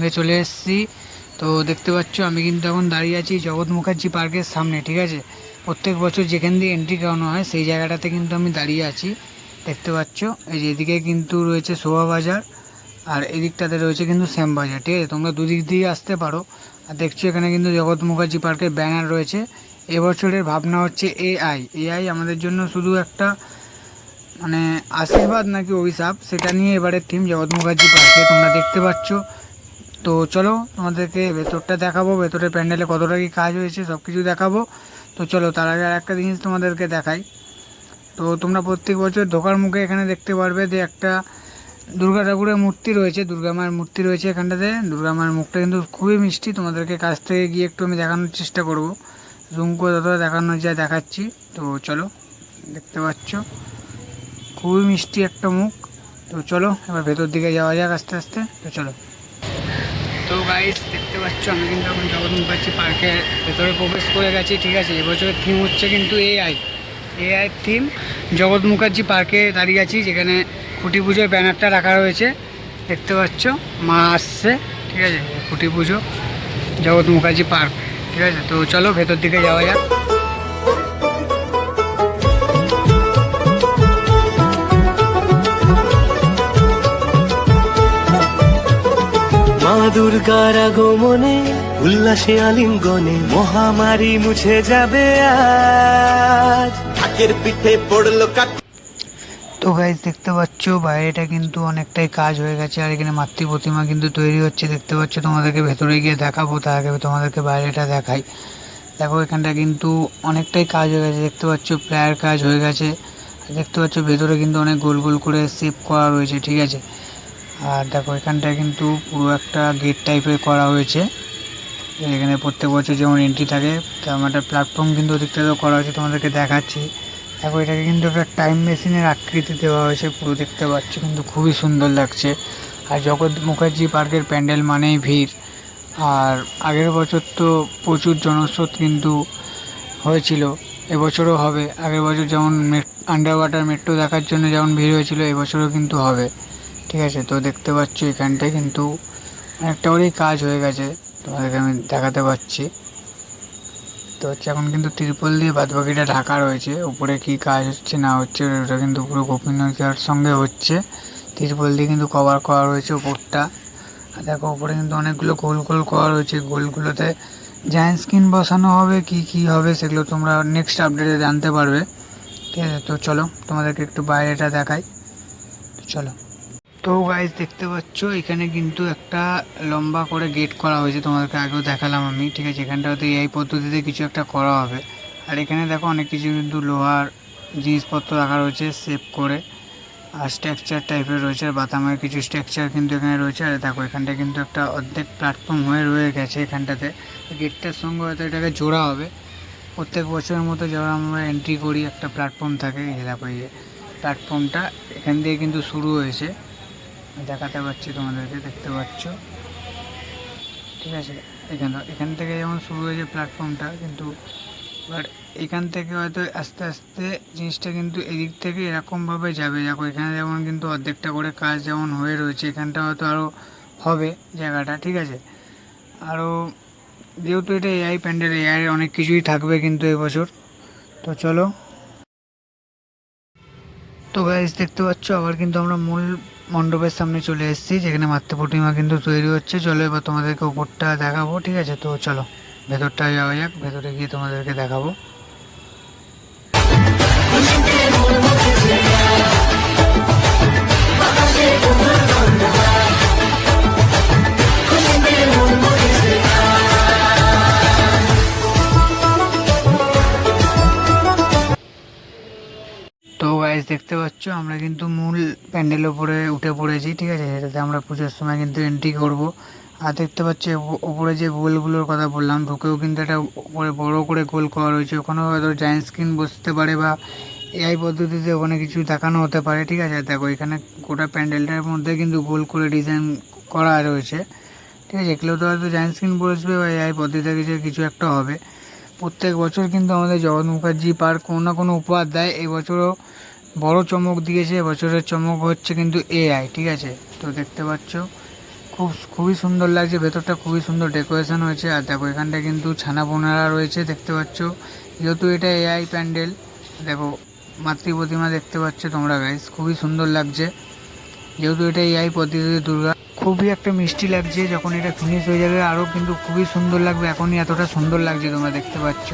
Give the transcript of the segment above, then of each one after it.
সঙ্গে চলে এসেছি। তো দেখতে পাচ্ছ, আমি কিন্তু এখন দাঁড়িয়ে আছি জগৎ মুখার্জি পার্কের সামনে, ঠিক আছে? প্রত্যেক বছর যেখান দিয়ে এন্ট্রি করানো হয়, সেই জায়গাটাতে কিন্তু আমি দাঁড়িয়ে আছি। দেখতে পাচ্ছ, এই যে এদিকে কিন্তু রয়েছে শোভা বাজার, আর এদিকটাতে রয়েছে কিন্তু শ্যামবাজার ঠিক আছে? তোমরা দুদিক দিয়ে আসতে পারো। আর দেখছ, এখানে কিন্তু জগৎ মুখার্জি পার্কের ব্যানার রয়েছে। এবছরের ভাবনা হচ্ছে এআই। এআই আমাদের জন্য শুধু একটা মানে আশীর্বাদ নাকি অভিশাপ, সেটা নিয়ে এবারের থিম জগৎ মুখার্জি পার্কে, তোমরা দেখতে পাচ্ছ। তো চলো তোমাদেরকে ভেতরটা দেখাবো, ভেতরের প্যান্ডেলে কতটা কি কাজ হয়েছে সব কিছু দেখাবো। তো চলো তার আগে আর একটা জিনিস তোমাদেরকে দেখাই। তো তোমরা প্রত্যেক বছর ঢোকার মুখে এখানে দেখতে পারবে যে একটা দুর্গা ঠাকুরের মূর্তি রয়েছে, দুর্গা মায়ের মূর্তি রয়েছে এখানটাতে। দুর্গা মায়ের মুখটা কিন্তু খুবই মিষ্টি, তোমাদেরকে কাছ থেকে গিয়ে একটু আমি দেখানোর চেষ্টা করব। জুম করে যতটা দেখানো যায় দেখাচ্ছি। তো চলো, দেখতে পাচ্ছ? খুবই মিষ্টি একটা মুখ। তো চলো, এবার ভেতর দিকে যাওয়া যাক আস্তে আস্তে। তো চলো। তো গাইস দেখতে পাচ্ছ, আমি কিন্তু এখন জগৎ মুখার্জি পার্কের ভেতরে প্রবেশ করে গেছি, ঠিক আছে? এবছরের থিম হচ্ছে কিন্তু এআই এআই থিম জগৎ মুখার্জি পার্কে দাঁড়িয়ে আছি, যেখানে খুঁটি পুজোর ব্যানারটা রাখা রয়েছে। দেখতে পাচ্ছ, মা আসছে, ঠিক আছে? খুঁটি পুজো জগৎ মুখার্জি পার্ক ঠিক আছে? তো চলো, ভেতর দিকে যাওয়া যাক। দুর্গার আগমনে উল্লাসে আলিঙ্গনে মহামারী মুছে যাবে আজ। ঢাকের পিঠে পড়ল তো গাইজ দেখতে পাচ্ছ বাইরেটা কিন্তু অনেকটাই কাজ হয়ে গেছে আর এখানে মাতৃ প্রতিমা কিন্তু তৈরি হচ্ছে। দেখতে পাচ্ছ তোমাদেরকে ভেতরে গিয়ে দেখাবো তার আগে তোমাদেরকে বাইরেটা দেখাই। দেখো এখানটা কিন্তু অনেকটাই কাজ হয়ে গেছে। দেখতে পাচ্ছ প্রায়ের কাজ হয়ে গেছে। দেখতে পাচ্ছ ভেতরে কিন্তু অনেক গোল গোল করে শেপ করা রয়েছে ঠিক আছে? আর দেখো এখানটা কিন্তু পুরো একটা গেট টাইপের করা হয়েছে। এখানে প্রত্যেক বছর যেমন এন্ট্রি থাকে, তেমন একটা প্ল্যাটফর্ম কিন্তু ওদিকটাতেও করা হয়েছে, তোমাদেরকে দেখাচ্ছি। দেখো, এটাকে কিন্তু একটা টাইম মেশিনের আকৃতি দেওয়া হয়েছে, পুরো দেখতে পাচ্ছ, কিন্তু খুবই সুন্দর লাগছে। আর জগৎ মুখার্জি পার্কের প্যান্ডেল মানেই ভিড়। আর আগের বছর তো প্রচুর জনস্রোত কিন্তু হয়েছিল, এবছরও হবে। আগের বছর যেমন আন্ডার ওয়াটার মেট্রো দেখার জন্য যেমন ভিড় হয়েছিল, এবছরও কিন্তু হবে। ঠিক আছে, তো দেখতে পাচ্ছ এখানটায় কিন্তু অনেকটা করেই কাজ হয়ে গেছে। তোমাদেরকে আমি দেখাতে পাচ্ছি। তো হচ্ছে এখন কিন্তু তিরপল দিয়ে বাদবাকিটা ঢাকা রয়েছে। উপরে কি কাজ হচ্ছে, না হচ্ছে, ওটা কিন্তু পুরো গোপনীয়তার সঙ্গে হচ্ছে। তিরপল দিয়ে কিন্তু কভার করা রয়েছে উপরটা। আর দেখো, উপরে কিন্তু অনেকগুলো গোল গোল করা রয়েছে। গোলগুলোতে জায়েন্ট স্ক্রিন বসানো হবে, কি কি হবে সেগুলো তোমরা নেক্সট আপডেটে জানতে পারবে। ঠিক আছে, তো চলো তোমাদেরকে একটু বাইরেটা দেখাই। তো চলো। তো গাইজ দেখতে পাচ্ছ, এখানে কিন্তু একটা লম্বা করে গেট করা হয়েছে। তোমাদেরকে আগেও দেখালাম আমি, ঠিক আছে? এখানটাতে এই পদ্ধতিতে কিছু একটা করা হবে। আর এখানে দেখো, অনেক কিছু কিন্তু লোহার জিনিসপত্র রাখা রয়েছে সেভ করে। আর স্ট্রাকচার টাইপের রয়েছে, আর বাতামের কিছু স্ট্রাকচার কিন্তু এখানে রয়েছে। আর দেখো এখানটা কিন্তু একটা অর্ধেক প্ল্যাটফর্ম হয়ে রয়ে গেছে এখানটাতে। গেটটার সঙ্গে হয়তো এটাকে জোড়া হবে। প্রত্যেক বছরের মতো যখন আমরা এন্ট্রি করি, একটা প্ল্যাটফর্ম থাকে। দেখো, এই প্ল্যাটফর্মটা এখান দিয়ে কিন্তু শুরু হয়েছে। দেখাতে পাচ্ছি, তোমাদেরকে দেখতে পাচ্ছ। ঠিক আছে, এখানে এখান থেকে যেমন শুরু হয়েছে প্ল্যাটফর্মটা কিন্তু এবার এখান থেকে হয়তো আস্তে আস্তে জিনিসটা কিন্তু এদিক থেকে এরকমভাবে যাবে। দেখো, এখানে যেমন কিন্তু অর্ধেকটা করে কাজ যেমন হয়ে রয়েছে, এখানটা হয়তো আরও হবে জায়গাটা, ঠিক আছে? আরও যেহেতু এটা এআই প্যান্ডেল এআই অনেক কিছুই থাকবে কিন্তু এবছর তো চলো তো গাইজ দেখতে পাচ্ছ, আবার কিন্তু আমরা মূল মণ্ডপের সামনে চলে এসেছি, যেখানে মাতৃ প্রতিমা কিন্তু তৈরি হচ্ছে। চলো এবার তোমাদেরকে উপরটা দেখাবো, ঠিক আছে? তো চলো ভেতরটা যাওয়া যাক, ভেতরে গিয়ে তোমাদেরকে দেখাবো। তো গাইজ দেখতে পাচ্ছ, আমরা কিন্তু মূল প্যান্ডেল উপরে উঠে পড়েছি, ঠিক আছে? এটাতে আমরা পুজোর সময় কিন্তু এন্ট্রি করব। আর দেখতে পাচ্ছি ওপ- উপরে যে গোলগুলোর কথা বললাম, ঢুকেও কিন্তু একটা ওপরে বড় করে গোল করা রয়েছে। ওখানেও হয়তো জায়েন্ট স্ক্রিন বসতে পারে বা এআই পদ্ধতিতে ওখানে কিছু দেখানো হতে পারে, ঠিক আছে? দেখো, এখানে গোটা প্যান্ডেলটার মধ্যে কিন্তু গোল করে ডিজাইন করা রয়েছে, ঠিক আছে? এগুলো তো হয়তো জায়েন্ট স্ক্রিন বসবে বা এআই পদ্ধতিতে কিছু একটা হবে। প্রত্যেক বছর কিন্তু আমাদের জগৎ মুখার্জি পার্ক কোনো না কোনো উপহার দেয়। এবছরও বছরও বড় চমক দিয়েছে এবছরের চমক হচ্ছে কিন্তু এআই ঠিক আছে? তো দেখতে পাচ্ছ, খুব খুবই সুন্দর লাগছে, ভেতরটা খুবই সুন্দর ডেকোরেশন হয়েছে। আর দেখো এখানটা কিন্তু ছানা বোনারা রয়েছে, দেখতে পাচ্ছ। যেহেতু এটা এআই প্যান্ডেল, দেখো মাতৃ প্রতিমা দেখতে পাচ্ছ তোমরা গাইস খুবই সুন্দর লাগছে। যেহেতু এটা এআই পদ্ধতিতে দুর্গা খুবই একটা মিষ্টি লাগছে, যখন এটা ফিনিশ হয়ে যাবে আরও কিন্তু খুবই সুন্দর লাগবে, এখনই এতটা সুন্দর লাগছে, তোমরা দেখতে পাচ্ছ।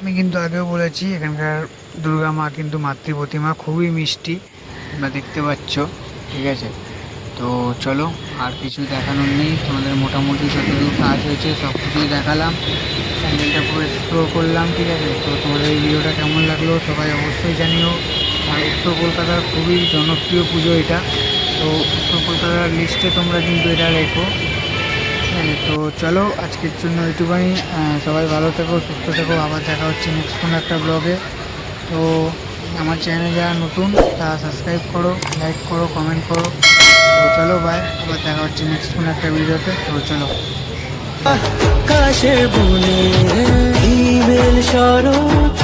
আমি কিন্তু আগেও বলেছি, এখানকার দুর্গা মা কিন্তু মাতৃ প্রতিমা, খুবই মিষ্টি, তোমরা দেখতে পাচ্ছ, ঠিক আছে? তো চলো, আর কিছু দেখানোর নেই। তোমাদের মোটামুটি যতদূর কাজ হয়েছে সব কিছুই দেখালাম। স্যান্ডেলটা পুরো এক্সপ্লোর করলাম, ঠিক আছে? তো তোমাদের এই ভিডিওটা কেমন লাগল সবাই অবশ্যই জানিও। আর উত্তর কলকাতার খুবই জনপ্রিয় পুজো এটা। তো উত্তর কলকাতার লিস্টে তোমরা কিন্তু এটা রেখো। তো চলো, আজকের জন্য এইটুখানি সবাই ভালো থেকো, সুস্থ থেকো। আবার দেখা হচ্ছে নেক্সট কোনো একটা ব্লগে তো আমার চ্যানেলে যারা নতুন, তারা সাবস্ক্রাইব করো লাইক করো কমেন্ট করো। তো চলো ভাই, আবার দেখা হচ্ছে নেক্সট কোনো একটা ভিডিওতে তো চলো। কাশে বনে ইমেল শরৎ